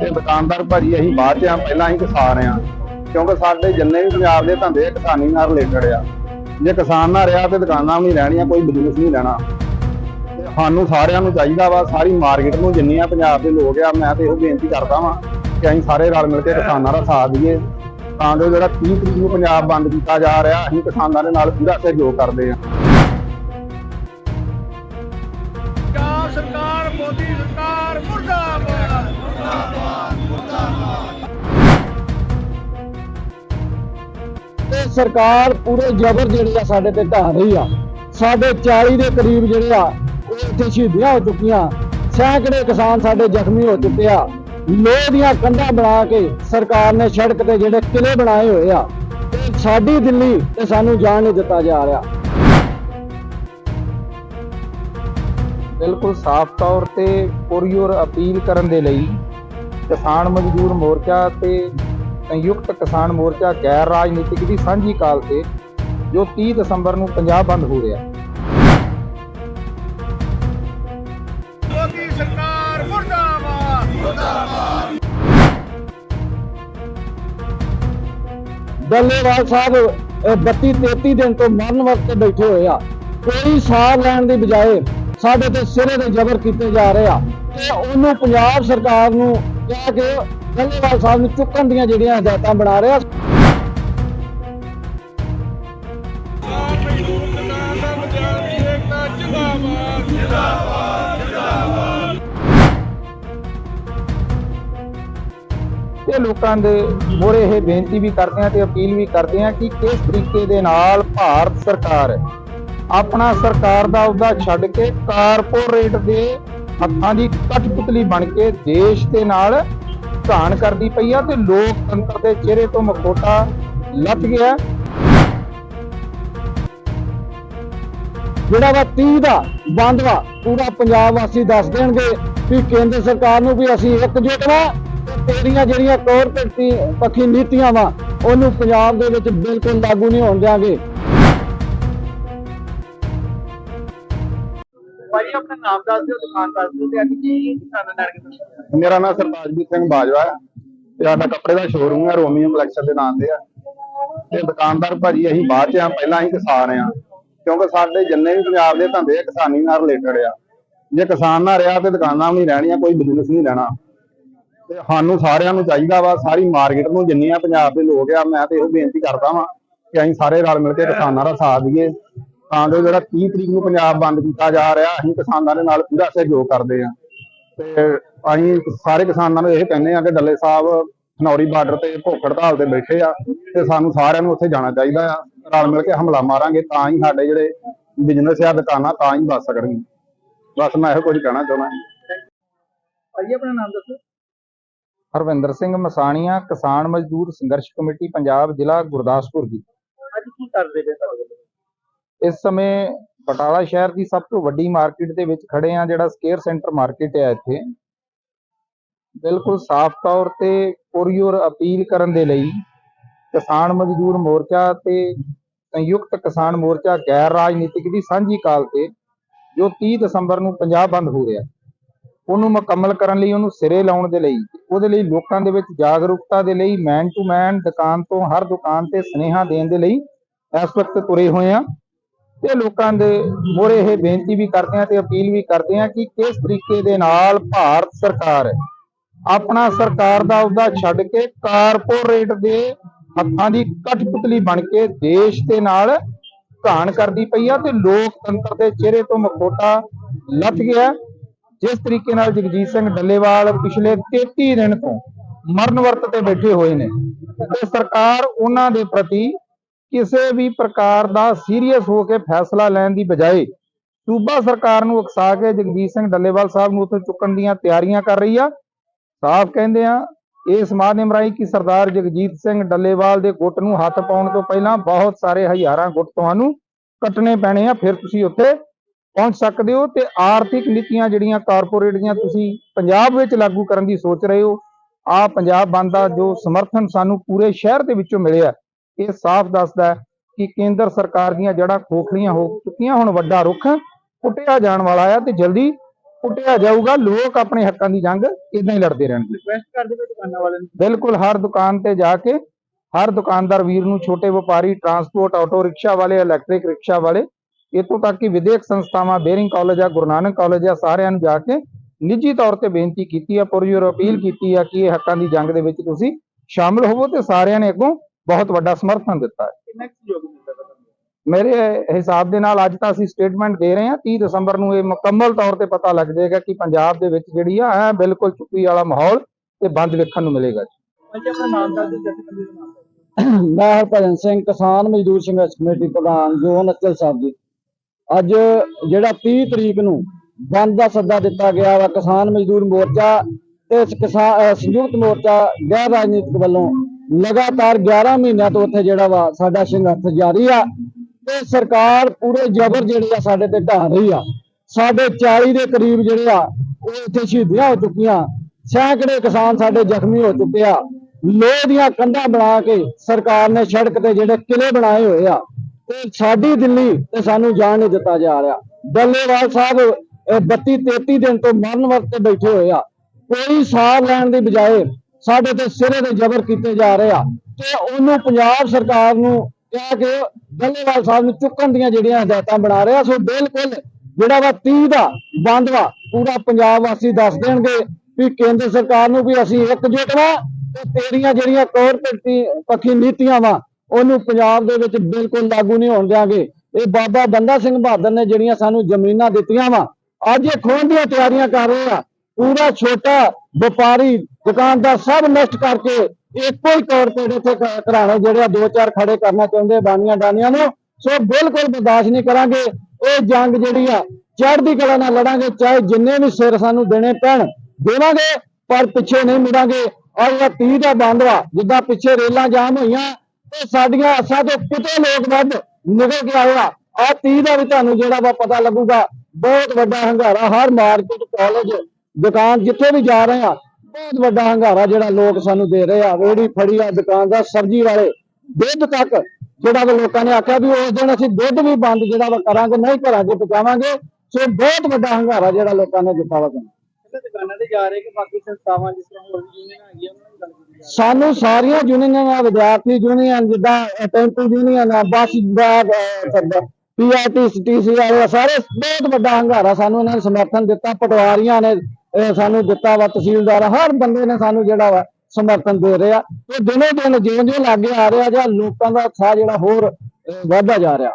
ਤੇ ਦੁਕਾਨਦਾਰ ਭਾਜੀ ਅਸੀਂ ਬਾਅਦ ਚ ਆ ਪਹਿਲਾਂ ਹੀ ਕਿਸਾਨ ਆ। ਕਿਉਂਕਿ ਸਾਡੇ ਜਿੰਨੇ ਵੀ ਪੰਜਾਬ ਦੇ ਧੰਦੇ ਆ, ਕਿਸਾਨੀ ਨਾਲ ਰਿਲੇਟਡ ਆ। ਜੇ ਕਿਸਾਨ ਨਾ ਰਿਹਾ ਤੇ ਦੁਕਾਨਾਂ ਵੀ ਨਹੀਂ ਰਹਿਣੀਆਂ ਕੋਈ ਬਿਜ਼ਨਸ ਨਹੀਂ ਰਹਿਣਾ ਸਾਨੂੰ ਸਾਰਿਆਂ ਨੂੰ ਚਾਹੀਦਾ ਵਾ ਸਾਰੀ ਮਾਰਕੀਟ ਨੂੰ ਜਿੰਨੀਆਂ ਪੰਜਾਬ ਦੇ ਲੋਕ ਆ ਮੈਂ ਤੇ ਇਹੋ ਬੇਨਤੀ ਕਰਦਾ ਵਾਂ ਕਿ ਅਸੀਂ ਸਾਰੇ ਰਲ ਮਿਲ ਕੇ ਕਿਸਾਨਾਂ ਦਾ ਸਾਥ ਦਈਏ। ਤਾਂ ਜੋ ਜਿਹੜਾ 30 ਤਰੀਕ ਨੂੰ ਪੰਜਾਬ ਬੰਦ ਕੀਤਾ ਜਾ ਰਿਹਾ ਅਸੀਂ ਕਿਸਾਨਾਂ ਦੇ ਨਾਲ ਪੂਰਾ ਸਹਿਯੋਗ ਕਰਦੇ ਆ ਪੰਜਾਬ ਸਰਕਾਰ ਮੋਦੀ ਸਰਕਾਰ ਮੁਰਦਾਬਾਦ। ਤੇ ਸਰਕਾਰ ਪੂਰੇ ਜ਼ਬਰ ਜਿਹੜੇ ਆ ਸਾਡੇ ਤੇ ਢਾ ਰਹੀ ਆ। ਸਾਡੇ 40 ਦੇ ਕਰੀਬ ਜਿਹੜੇ ਆ ਉਹ ਇੱਥੇ ਸ਼ਹੀਦੀਆਂ ਹੋ ਚੁੱਕੀਆਂ। ਸੈਂਕੜੇ ਕਿਸਾਨ ਸਾਡੇ ਜ਼ਖਮੀ ਹੋ ਚੁੱਕੇ ਆ। ਲੋਹ ਦੀਆਂ ਕੰਧਾਂ ਬਣਾ ਕੇ ਸਰਕਾਰ ਨੇ ਸੜਕ ਤੇ ਜਿਹੜੇ ਕਿਲੇ ਬਣਾਏ ਹੋਏ ਆ ਸਾਡੀ ਦਿੱਲੀ ਤੇ ਸਾਨੂੰ ਜਾਣ ਨਹੀਂ ਦਿੱਤਾ ਜਾ ਰਿਹਾ। ਬਿਲਕੁਲ ਸਾਫ਼ ਤੌਰ ਤੇ ਪੁਰਯੋਰ ਅਪੀਲ ਕਰਨ ਦੇ ਲਈ ਕਿਸਾਨ ਮਜ਼ਦੂਰ ਮੋਰਚਾ ਤੇ ਸੰਯੁਕਤ ਕਿਸਾਨ ਮੋਰਚਾ ਗੈਰ ਰਾਜਨੀਤਿਕ ਦੀ ਸਾਂਝੀ ਕਾਲ ਤੇ ਜੋ 30 ਦਸੰਬਰ ਨੂੰ ਪੰਜਾਬ ਬੰਦ ਹੋ ਰਿਹਾ। ਡੱਲੇਵਾਲ ਸਾਹਿਬ, ਇਹ 32 33 ਦਿਨ ਤੋਂ ਮਰਨ ਵਕਤ ਬੈਠੇ ਹੋਏ ਆ। ਕੋਈ ਸਾਹ ਲੈਣ ਦੀ ਬਜਾਏ ਸਾਡੇ ਤੇ ਸਿਰੇ ਦੇ ਜ਼ਬਰ ਕੀਤੇ ਜਾ ਰਹੇ ਆ। ਤੇ ਉਹਨੂੰ ਪੰਜਾਬ ਸਰਕਾਰ ਨੂੰ ਕਹਿ ਕੇ ਬੱਲੇਵਾਲ ਸਾਹਿਬ ਨੂੰ ਚੁੱਕਣ ਦੀਆਂ ਜਿਹੜੀਆਂ ਹਦਾਇਤਾਂ ਬਣਾ ਰਿਹਾ ਪੰਜਾਬ ਜਿੰਦਾਬਾਦ। ਤੇ ਲੋਕਾਂ ਦੇ ਮੋਰੇ ਇਹ ਬੇਨਤੀ ਵੀ ਕਰਦੇ ਆ ਤੇ ਅਪੀਲ ਵੀ ਕਰਦੇ ਆ ਕਿ ਕਿਸ ਤਰੀਕੇ ਦੇ ਨਾਲ ਭਾਰਤ ਸਰਕਾਰ ਆਪਣਾ ਸਰਕਾਰ ਦਾ ਅਹੁਦਾ ਛੱਡ ਕੇ ਕਾਰਪੋਰੇਟ ਦੇ ਹੱਥਾਂ ਦੀ ਕਠਪੁਤਲੀ ਬਣ ਕੇ ਦੇਸ਼ ਦੇ ਨਾਲ ਘਾਣ ਕਰਦੀ ਪਈ ਆ ਤੇ ਲੋਕਤੰਤਰ ਦੇ ਚਿਹਰੇ ਤੋਂ ਮਖੋਟਾ ਲੱਥ ਗਿਆ। ਜਿਹੜਾ ਵਾ 30 ਦਾ ਬੰਦ ਵਾ ਪੂਰਾ ਪੰਜਾਬ ਵਾਸੀ ਦੱਸ ਦੇਣਗੇ ਵੀ ਕੇਂਦਰ ਸਰਕਾਰ ਨੂੰ ਵੀ ਅਸੀਂ ਇਕਜੁੱਟ ਵਾ। ਤੇਰੀਆਂ ਜਿਹੜੀਆਂ ਕਾਰਪੋਰੇਟ ਪੱਖੀ ਨੀਤੀਆਂ ਵਾ ਉਹਨੂੰ ਪੰਜਾਬ ਦੇ ਵਿੱਚ ਬਿਲਕੁਲ ਲਾਗੂ ਨਹੀਂ ਹੋਣ ਦਿਆਂਗੇ। ਭਾਈ ਆਪਣਾ ਨਾਮ ਦੱਸ ਦਿਓ ਦੁਕਾਨ ਦੱਸ ਦਿਓ ਤੇ ਅੱਜ ਕੀ ਕਿਸਾਨਾਂ ਨਾਲ ਕੇ ਮੇਰਾ ਨਾਮ ਸਰਤਾਜਵੀਰ ਸਿੰਘ ਬਾਜਵਾ ਹੈ ਤੇ ਸਾਡਾ ਕੱਪੜੇ ਦਾ ਸ਼ੋਰੂਮ ਹੈ ਰੋਮੀਓ ਕਲੈਕਸ਼ਨ ਦੇ ਨਾਮ ਤੇ ਆ ਤੇ ਦੁਕਾਨਦਾਰ ਭਾਜੀ ਅਸੀਂ ਬਾਅਦ ਚ ਆ ਪਹਿਲਾਂ ਹੀ ਕਿਸਾਨ ਆ ਕਿਉਂਕਿ ਸਾਡੇ ਜਿੰਨੇ ਵੀ ਪੰਜਾਬ ਦੇ ਧੰਦੇ ਕਿਸਾਨੀ ਨਾਲ ਰਿਲੇਟਡ ਆ। ਜੇ ਕਿਸਾਨ ਨਾ ਰਿਹਾ ਤੇ ਦੁਕਾਨਾਂ ਵੀ ਨਹੀਂ ਰਹਿਣੀਆਂ ਕੋਈ ਬਿਜ਼ਨਸ ਨਹੀਂ ਰਹਿਣਾ। ਤੇ ਸਾਨੂੰ ਸਾਰਿਆਂ ਨੂੰ ਚਾਹੀਦਾ ਵਾ, ਸਾਰੀ ਮਾਰਕੀਟ ਨੂੰ ਜਿੰਨੀਆਂ ਪੰਜਾਬ ਦੇ ਲੋਕ ਆ, ਮੈਂ ਤੇ ਇਹੋ ਬੇਨਤੀ ਕਰਦਾ ਵਾਂ ਕਿ ਅਸੀਂ ਸਾਰੇ ਰਲ ਮਿਲ ਕੇ ਕਿਸਾਨਾਂ ਦਾ ਸਾਥ ਦਈਏ। ਤਾਂ ਜੋ ਜਿਹੜਾ 30 ਤਰੀਕ ਨੂੰ ਪੰਜਾਬ ਬੰਦ ਕੀਤਾ ਜਾ ਰਿਹਾ, ਅਸੀਂ ਕਿਸਾਨਾਂ ਦੇ ਨਾਲ ਪੂਰਾ ਸਹਿਯੋਗ ਕਰਦੇ ਆ ਤੇ ਅਸੀਂ ਸਾਰੇ ਕਿਸਾਨਾਂ ਨੂੰ ਇਹ ਕਹਿੰਦੇ ਆ ਕਿ ਡੱਲੇ ਸਾਹਿਬ ਖਨੌਰੀ ਬਾਰਡਰ ਤੇ ਭੁੱਖ ਹੜਤਾਲ ਤੇ ਬੈਠੇ ਆ ਤੇ ਸਾਨੂੰ ਸਾਰਿਆਂ ਨੂੰ ਉੱਥੇ ਜਾਣਾ ਚਾਹੀਦਾ ਆ। ਰਲ ਮਿਲ ਕੇ ਹਮਲਾ ਮਾਰਾਂਗੇ ਤਾਂ ਹੀ ਸਾਡੇ ਜਿਹੜੇ ਬਿਜ਼ਨਸ ਆ, ਦੁਕਾਨਾਂ ਤਾਂ ਹੀ ਬਚ ਸਕਣਗੇ ਬਸ ਮੈਂ ਇਹੋ ਕੁਝ ਕਹਿਣਾ ਚਾਹੁੰਦਾ। ਭਾਈ ਆਪਣਾ ਨਾਮ ਦੱਸੋ। ਹਰਵਿੰਦਰ ਸਿੰਘ ਮਸਾਣੀਆਂ ਕਿਸਾਨ ਮਜ਼ਦੂਰ ਸੰਘਰਸ਼ ਕਮੇਟੀ ਪੰਜਾਬ ਜ਼ਿਲ੍ਹਾ ਗੁਰਦਾਸਪੁਰ ਦੀ। ਅੱਜ ਕੀ ਕਰਦੇ ਨੇ ਇਸ ਸਮੇਂ ਬਟਾਲਾ ਸ਼ਹਿਰ ਦੀ ਸਭ ਤੋਂ ਵੱਡੀ ਮਾਰਕੀਟ ਦੇ ਵਿੱਚ ਖੜੇ ਆ ਜਿਹੜਾ ਸਕੇਅਰ ਸੈਂਟਰ ਮਾਰਕੀਟ ਹੈ ਇੱਥੇ। ਬਿਲਕੁਲ ਸਾਫ਼ ਤੌਰ ਤੇ ਪੁਰਯੋਰ ਅਪੀਲ ਕਰਨ ਦੇ ਲਈ ਕਿਸਾਨ ਮਜ਼ਦੂਰ ਮੋਰਚਾ ਤੇ ਸੰਯੁਕਤ ਕਿਸਾਨ ਮੋਰਚਾ ਗੈਰ ਰਾਜਨੀਤਿਕ ਦੀ ਸਾਂਝੀ ਕਾਲ ਤੇ ਜੋ 30 ਦਸੰਬਰ ਨੂੰ ਪੰਜਾਬ ਬੰਦ ਹੋ ਰਿਹਾ। ਉਹਨੂੰ ਮੁਕੰਮਲ ਕਰਨ ਲਈ, ਉਹਨੂੰ ਸਿਰੇ ਲਾਉਣ ਦੇ ਲਈ, ਉਹਦੇ ਲਈ ਲੋਕਾਂ ਦੇ ਵਿੱਚ ਜਾਗਰੂਕਤਾ ਦੇ ਲਈ ਮੈਨ ਟੂ ਮੈਨ ਦੁਕਾਨ ਤੋਂ ਹਰ ਦੁਕਾਨ ਤੇ ਸੁਨੇਹਾ ਦੇਣ ਦੇ ਲਈ ਇਸ ਵਕਤ ਤੁਰੇ ਹੋਏ ਆ ਤੇ ਲੋਕਾਂ ਦੇ ਮੋਰੇ ਇਹ ਬੇਨਤੀ ਵੀ ਕਰਦੇ ਆ ਤੇ ਅਪੀਲ ਵੀ ਕਰਦੇ ਆ ਕਿ ਕਿਸ ਤਰੀਕੇ ਦੇ ਨਾਲ ਭਾਰਤ ਸਰਕਾਰ ਆਪਣਾ ਸਰਕਾਰ ਦਾ ਅਹੁਦਾ ਛੱਡ ਕੇ ਕਾਰਪੋਰੇਟ ਦੇ ਹੱਥਾਂ ਦੀ ਕਠਪੁਤਲੀ ਬਣ ਕੇ ਦੇਸ਼ ਦੇ ਨਾਲ ਘਾਣ ਕਰਦੀ ਪਈ ਆ ਤੇ ਲੋਕਤੰਤਰ ਦੇ ਚਿਹਰੇ ਤੋਂ ਮਖੋਟਾ ਲੱਥ ਗਿਆ। ਜਿਸ ਤਰੀਕੇ ਨਾਲ ਜਗਜੀਤ ਸਿੰਘ ਡੱਲੇਵਾਲ ਪਿਛਲੇ 33 ਦਿਨ ਤੋਂ ਮਰਨ ਵਰਤ ਤੇ ਬੈਠੇ ਹੋਏ ਨੇ ਤੇ ਸਰਕਾਰ ਉਹਨਾਂ ਦੇ ਪ੍ਰਤੀ ਕਿਸੇ ਵੀ ਪ੍ਰਕਾਰ ਦਾ ਸੀਰੀਅਸ ਹੋ ਕੇ ਫੈਸਲਾ ਲੈਣ ਦੀ ਬਜਾਏ ਸੂਬਾ ਸਰਕਾਰ ਨੂੰ ਉਕਸਾ ਕੇ ਜਗਜੀਤ ਸਿੰਘ ਡੱਲੇਵਾਲ ਸਾਹਿਬ ਨੂੰ ਉੱਥੋਂ ਚੁੱਕਣ ਦੀਆਂ ਤਿਆਰੀਆਂ ਕਰ ਰਹੀ ਆ। ਸਾਫ਼ ਕਹਿੰਦੇ ਆ, ਇਸ ਮਾਧਿਅਮ ਰਾਹੀਂ ਕਿ ਸਰਦਾਰ ਜਗਜੀਤ ਸਿੰਘ ਡੱਲੇਵਾਲ ਦੇ ਗੁੱਟ ਨੂੰ ਹੱਥ ਪਾਉਣ ਤੋਂ ਪਹਿਲਾਂ ਬਹੁਤ ਸਾਰੇ ਹਜ਼ਾਰਾਂ ਗੁੱਟ ਤੁਹਾਨੂੰ ਕੱਟਣੇ ਪੈਣੇ ਆ, ਫਿਰ ਤੁਸੀਂ ਉੱਥੇ ਪਹੁੰਚ ਸਕਦੇ ਹੋ ਤੇ ਆਰਥਿਕ ਨੀਤੀਆਂ ਜਿਹੜੀਆਂ ਕਾਰਪੋਰੇਟ ਦੀਆਂ ਤੁਸੀਂ ਪੰਜਾਬ ਵਿੱਚ ਲਾਗੂ ਕਰਨ ਦੀ ਸੋਚ ਰਹੇ ਹੋ ਆ ਪੰਜਾਬ ਬੰਦ ਦਾ ਜੋ ਸਮਰਥਨ ਸਾਨੂੰ ਪੂਰੇ ਸ਼ਹਿਰ ਦੇ ਵਿੱਚੋਂ ਮਿਲਿਆ ਇਹ ਸਾਫ਼ ਦੱਸਦਾ ਹੈ ਕਿ ਕੇਂਦਰ ਸਰਕਾਰ ਦੀਆਂ ਜੜ੍ਹਾਂ ਖੋਖਲੀਆਂ ਹੋ ਚੁੱਕੀਆਂ ਹੁਣ ਵੱਡਾ ਰੁੱਖ ਪੁੱਟਿਆ ਜਾਣ ਵਾਲਾ ਆ ਤੇ ਜਲਦੀ ਪੁੱਟਿਆ ਜਾਊਗਾ ਲੋਕ ਆਪਣੇ ਹੱਕਾਂ ਦੀ ਜੰਗ ਇਦਾਂ ਹੀ ਲੜਦੇ ਰਹਿਣਗੇ। ਰਿਕਵੈਸਟ ਕਰਦੇ ਪਏ ਦੁਕਾਨਾਂ ਵਾਲਿਆਂ ਨੂੰ? ਬਿਲਕੁਲ ਹਰ ਦੁਕਾਨ ਤੇ ਜਾ ਕੇ ਹਰ ਦੁਕਾਨਦਾਰ ਵੀਰ ਨੂੰ ਛੋਟੇ ਵਪਾਰੀ ਟਰਾਂਸਪੋਰਟ ਆਟੋ ਰਿਕਸ਼ਾ ਵਾਲੇ ਇਲੈਕਟ੍ਰਿਕ ਰਿਕਸ਼ਾ ਵਾਲੇ ਇੱਥੋਂ ਤੱਕ ਕਿ ਵਿਦੇਕ ਸੰਸਥਾਵਾਂ ਬੇਰਿੰਗ ਕਾਲਜ ਆ ਗੁਰੂ ਨਾਨਕ ਕਾਲਜ ਆ ਸਾਰਿਆਂ ਨੂੰ ਜਾ ਕੇ ਨਿੱਜੀ ਤੌਰ ਤੇ ਬੇਨਤੀ ਕੀਤੀ ਆ ਪੁਰਜੋਰ ਅਪੀਲ ਕੀਤੀ ਆ ਕਿ ਇਹ ਹੱਕਾਂ ਦੀ ਜੰਗ ਦੇ ਵਿੱਚ ਤੁਸੀਂ ਸ਼ਾਮਲ ਹੋਵੋ ਤੇ ਸਾਰਿਆਂ ਨੇ ਅੱਗੋਂ ਬਹੁਤ ਵੱਡਾ ਸਮਰਥਨ ਦਿੱਤਾ ਹੈ। ਮੇਰੇ ਹਿਸਾਬ ਦੇ ਨਾਲ ਅੱਜ ਤਾਂ ਅਸੀਂ ਸਟੇਟਮੈਂਟ ਦੇ ਰਹੇ ਹਾਂ 30 ਦਸੰਬਰ ਨੂੰ ਇਹ ਮੁਕੰਮਲ ਤੌਰ ਤੇ ਪਤਾ ਲੱਗ ਜਾਏਗਾ ਕਿ ਪੰਜਾਬ ਦੇ ਵਿੱਚ ਜਿਹੜੀ ਆ ਐ ਬਿਲਕੁਲ ਚੁੱਪੀ ਵਾਲਾ ਮਾਹੌਲ ਤੇ ਬੰਦ ਵੇਖਣ ਨੂੰ ਮਿਲੇਗਾ ਮੈਂ ਹਰਭਜਨ ਸਿੰਘ ਕਿਸਾਨ ਮਜ਼ਦੂਰ ਸੰਘਰਸ਼ ਕਮੇਟੀ ਪ੍ਰਧਾਨ ਜ਼ੋਨ ਅਚਲ ਸਾਹਿਬ ਜੀ। ਅੱਜ ਜਿਹੜਾ 30 ਤਰੀਕ ਨੂੰ ਬੰਦ ਦਾ ਸੱਦਾ ਦਿੱਤਾ ਗਿਆ ਵਾ ਕਿਸਾਨ ਮਜ਼ਦੂਰ ਮੋਰਚਾ ਤੇ ਕਿਸਾਨ ਸੰਯੁਕਤ ਮੋਰਚਾ ਗੈਰ ਰਾਜਨੀਤਿਕ ਵੱਲੋਂ ਲਗਾਤਾਰ 11 ਮਹੀਨਿਆਂ ਤੋਂ ਉੱਥੇ ਜਿਹੜਾ ਵਾ ਸਾਡਾ ਸੰਘਰਸ਼ ਜਾਰੀ ਆ ਤੇ ਸਰਕਾਰ ਪੂਰੇ ਜ਼ਬਰ ਜਿਹੜੇ ਆ ਸਾਡੇ ਤੇ ਢਾਹ ਰਹੀ ਆ। ਸਾਡੇ 40 ਦੇ ਕਰੀਬ ਜਿਹੜੇ ਆ ਉਹ ਇੱਥੇ ਸ਼ਹੀਦੀਆਂ ਹੋ ਚੁੱਕੀਆਂ। ਸੈਂਕੜੇ ਕਿਸਾਨ ਸਾਡੇ ਜ਼ਖਮੀ ਹੋ ਚੁੱਕੇ ਆ। ਲੋਹ ਦੀਆਂ ਕੰਧਾਂ ਬਣਾ ਕੇ ਸਰਕਾਰ ਨੇ ਸੜਕ ਤੇ ਜਿਹੜੇ ਕਿਲੇ ਬਣਾਏ ਹੋਏ ਆ ਤੇ ਸਾਡੀ ਦਿੱਲੀ ਤੇ ਸਾਨੂੰ ਜਾਣ ਨਹੀਂ ਦਿੱਤਾ ਜਾ ਰਿਹਾ। ਡੱਲੇਵਾਲ ਸਾਹਿਬ 32 33 ਦਿਨ ਤੋਂ ਮਰਨ ਵਰਤੇ ਬੈਠੇ ਹੋਏ ਆ। ਕੋਈ ਸਾਰ ਲੈਣ ਦੀ ਬਜਾਏ ਸਾਡੇ ਤੇ ਸਿਰੇ ਤੇ ਜ਼ਬਰ ਕੀਤੇ ਜਾ ਰਹੇ ਆ ਤੇ ਉਹਨੂੰ ਪੰਜਾਬ ਸਰਕਾਰ ਨੂੰ ਕਿਹਾ ਕਿ ਬੱਲੇਵਾਲ ਸਾਹਿਬ ਨੂੰ ਚੁੱਕਣ ਦੀਆਂ ਜਿਹੜੀਆਂ ਹਦਾਇਤਾਂ ਬਣਾ ਰਿਹਾ, ਸੋ ਬਿਲਕੁਲ ਜਿਹੜਾ ਵਾ 30 ਦਾ ਬੰਦ ਵਾ, ਪੂਰਾ ਪੰਜਾਬ ਵਾਸੀ ਦੱਸ ਦੇਣਗੇ ਵੀ ਕੇਂਦਰ ਸਰਕਾਰ ਨੂੰ ਵੀ ਅਸੀਂ ਇਕਜੁੱਟ ਵਾਂ ਤੇ ਤੇਰੀਆਂ ਜਿਹੜੀਆਂ ਕੋਰਪੋਰੇਟ ਪੱਖੀ ਨੀਤੀਆਂ ਵਾ ਉਹਨੂੰ ਪੰਜਾਬ ਦੇ ਵਿੱਚ ਬਿਲਕੁਲ ਲਾਗੂ ਨਹੀਂ ਹੋਣ ਦਿਆਂਗੇ। ਇਹ ਬਾਬਾ ਬੰਦਾ ਸਿੰਘ ਬਹਾਦਰ ਨੇ ਜਿਹੜੀਆਂ ਸਾਨੂੰ ਜ਼ਮੀਨਾਂ ਦਿੱਤੀਆਂ ਵਾ, ਅੱਜ ਇਹ ਖੋਹਣ ਦੀਆਂ ਤਿਆਰੀਆਂ ਕਰ ਰਹੇ ਆ। ਪੂਰਾ ਛੋਟਾ ਵਪਾਰੀ ਦੁਕਾਨਦਾਰ ਸਭ ਨਸ਼ਟ ਕਰਕੇ ਇੱਕੋ ਹੀ ਕਾਰਪੋਰੇਟ ਇੱਥੇ ਘਰਾਣੇ ਜਿਹੜੇ ਆ, ਦੋ ਚਾਰ ਖੜੇ ਕਰਨਾ ਚਾਹੁੰਦੇ ਬਾਨੀਆਂ ਡਾਨੀਆਂ ਨੂੰ। ਸੋ ਬਿਲਕੁਲ ਬਰਦਾਸ਼ਤ ਨਹੀਂ ਕਰਾਂਗੇ। ਇਹ ਜੰਗ ਜਿਹੜੀ ਆ, ਚੜ੍ਹਦੀ ਕਲਾ ਨਾਲ ਲੜਾਂਗੇ, ਚਾਹੇ ਜਿੰਨੇ ਵੀ ਸਿਰ ਸਾਨੂੰ ਦੇਣੇ ਪੈਣ, ਦੇਵਾਂਗੇ, ਪਰ ਪਿੱਛੇ ਨਹੀਂ ਮੁੜਾਂਗੇ। ਔਰ ਇਹ 30 ਦਾ ਬੰਦ ਵਾ ਜਿੱਦਾਂ ਪਿੱਛੇ ਰੇਲਾਂ ਜਾਮ ਹੋਈਆਂ ਤੇ ਸਾਡੀਆਂ ਆਸਾਂ ਤੋਂ ਕਿਤੇ ਲੋਕ ਵੱਧ ਨਿਕਲ ਕੇ ਆਏ ਆ। 30 ਦਾ ਵੀ ਤੁਹਾਨੂੰ ਜਿਹੜਾ ਵਾ ਪਤਾ ਲੱਗੂਗਾ, ਬਹੁਤ ਵੱਡਾ ਹੰਗਾਰਾ। ਹਰ ਮਾਰਕੀਟ ਕਾਲਜ ਦੁਕਾਨ ਜਿੱਥੇ ਵੀ ਜਾ ਰਹੇ ਆ, ਬਹੁਤ ਵੱਡਾ ਹੰਗਾਰਾ ਜਿਹੜਾ ਲੋਕ ਸਾਨੂੰ ਦੇ ਰਹੇ ਆ। ਰੇੜੀ ਫੜੀ ਆ ਦੁਕਾਨਦਾਰ ਸਬਜ਼ੀ ਵਾਲੇ, ਦੁੱਧ ਤੱਕ ਜਿਹੜਾ ਵਾ ਲੋਕਾਂ ਨੇ ਆਖਿਆ ਵੀ ਉਸ ਦਿਨ ਅਸੀਂ ਦੁੱਧ ਵੀ ਬੰਦ ਜਿਹੜਾ ਵਾ ਕਰਾਂਗੇ, ਨਹੀਂ ਘਰਾਂ 'ਚ ਪਹੁੰਚਾਵਾਂਗੇ ਸੋ ਬਹੁਤ ਵੱਡਾ ਹੰਗਾਰਾ ਜਿਹੜਾ ਲੋਕਾਂ ਨੇ ਦਿੱਤਾ ਵਾ ਸਾਨੂੰ। ਦੁਕਾਨਾਂ ਤੇ ਜਾ ਰਹੇ ਕਿ ਬਾਕੀ ਸੰਸਥਾਵਾਂ ਜਿਸ ਤਰ੍ਹਾਂ ਹੋਰ ਵੀ ਹੈਗੀਆਂ, ਉਹਨਾਂ ਨਾਲ ਸਾਨੂੰ ਸਾਰੀਆਂ ਯੂਨੀਅਨਾਂ ਵਿਦਿਆਰਥੀ ਯੂਨੀਅਨ ਜਿੱਦਾਂ ਟੈਂਪੂ ਯੂਨੀਅਨ ਆ ਬੱਸ ਦਾ ਪੀਆਰਟੀ ਵਾਲੇ ਸਾਰੇ ਬਹੁਤ ਵੱਡਾ ਹੰਗਾਰਾ ਸਾਨੂੰ ਇਹਨਾਂ ਨੇ ਸਮਰਥਨ ਦਿੱਤਾ ਪਟਵਾਰੀਆਂ ਨੇ ਸਾਨੂੰ ਦਿੱਤਾ ਵਾ ਤਹਿਸੀਲਦਾਰ ਹਰ ਬੰਦੇ ਨੇ ਸਾਨੂੰ ਜਿਹੜਾ ਵਾ ਸਮਰਥਨ ਦੇ ਰਿਹਾ ਤੇ ਦਿਨੋ ਦਿਨ ਜਿਉਂ ਜਿਉਂ ਲਾਗੇ ਆ ਰਿਹਾ ਜਾਂ ਲੋਕਾਂ ਦਾ ਉਤਸ਼ਾਹ ਜਿਹੜਾ ਹੋਰ ਅਹ, ਜਾ ਰਿਹਾ।